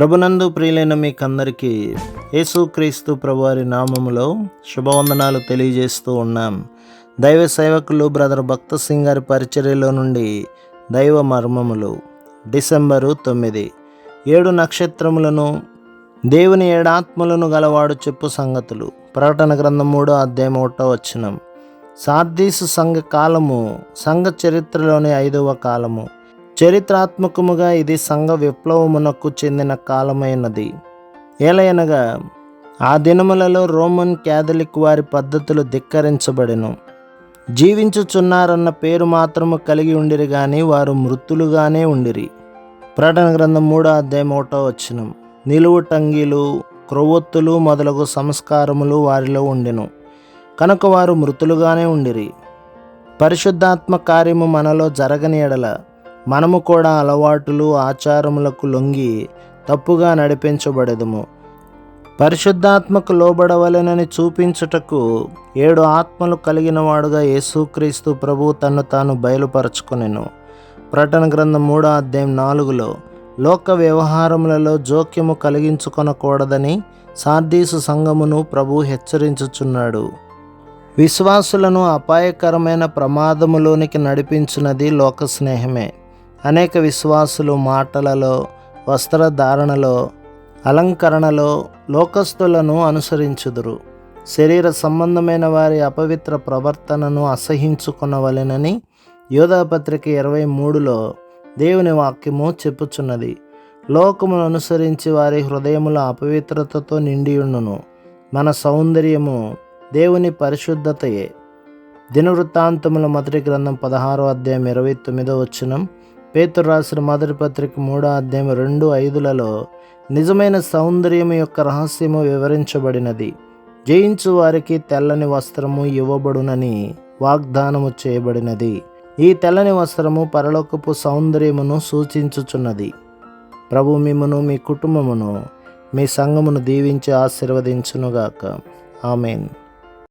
ప్రభునందు ప్రియులైన మీకందరికీ యేసుక్రీస్తు ప్రభువారి నామములో శుభవందనాలు తెలియజేస్తూ ఉన్నాం. దైవ సేవకులు బ్రదర్ భక్త సింగ్ గారి పరిచర్యలో నుండి దైవ మర్మములు డిసెంబరు తొమ్మిది. ఏడు నక్షత్రములను దేవుని ఏడాత్మలను గలవాడు చెప్పు సంగతులు. ప్రకటన గ్రంథం మూడో అధ్యాయం ఒకటో వచ్చినం సార్దీసు సంఘ కాలము సంఘ చరిత్రలోని ఐదవ కాలము. చరిత్రాత్మకముగా ఇది సంఘ విప్లవమునకు చెందిన కాలమైనది. ఏలయనగా ఆ దినములలో రోమన్ క్యాథలిక్ వారి పద్ధతులు ధిక్కరించబడెను. జీవించుచున్నారన్న పేరు మాత్రము కలిగి ఉండిరి కానీ వారు మృతులుగానే ఉండిరి. ప్రకటన గ్రంథం మూడో అధ్యాయం ఒకటో వచ్చినం నిలువు టంగీలు క్రొవ్వొత్తులు మొదలగు సంస్కారములు వారిలో ఉండెను. కనుక వారు మృతులుగానే ఉండిరి. పరిశుద్ధాత్మ కార్యము మనలో జరగని ఎడల మనము కూడా అలవాటులు ఆచారములకు లొంగి తప్పుగా నడిపించబడదుము. పరిశుద్ధాత్మకు లోబడవలెనని చూపించుటకు ఏడు ఆత్మలు కలిగిన వాడుగా యేసుక్రీస్తు ప్రభు తన్ను తాను బయలుపరచుకొనెను. ప్రటన గ్రంథం మూడో అధ్యాయం నాలుగులో లోక వ్యవహారములలో జోక్యము కలిగించుకొనకూడదని సార్దీసు సంఘమును ప్రభు హెచ్చరించుచున్నాడు. విశ్వాసులను అపాయకరమైన ప్రమాదములోనికి నడిపించినది లోక స్నేహమే. అనేక విశ్వాసులు మాటలలో వస్త్రధారణలో అలంకరణలో లోకస్తులను అనుసరించుదురు. శరీర సంబంధమైన వారి అపవిత్ర ప్రవర్తనను అసహించుకునవలెనని యోధాపత్రిక ఇరవై మూడులో దేవుని వాక్యము చెప్పుచున్నది. లోకమును అనుసరించి వారి హృదయముల అపవిత్రతతో నిండియుండును మన సౌందర్యము దేవుని పరిశుద్ధతయే. దినవృత్తాంతముల మొదటి గ్రంథం పదహారో అధ్యాయం ఇరవై తొమ్మిదో వచ్చినం పేతురు రాసిన మొదటి పత్రిక మూడో అధ్యాయం రెండు ఐదులలో నిజమైన సౌందర్యం యొక్క రహస్యము వివరించబడినది. జయించు వారికి తెల్లని వస్త్రము ఇవ్వబడునని వాగ్దానము చేయబడినది. ఈ తెల్లని వస్త్రము పరలోకపు సౌందర్యమును సూచించుచున్నది. ప్రభు మిమ్మను మీ కుటుంబమును మీ సంఘమును దీవించి ఆశీర్వదించునుగాక. ఆమెన్.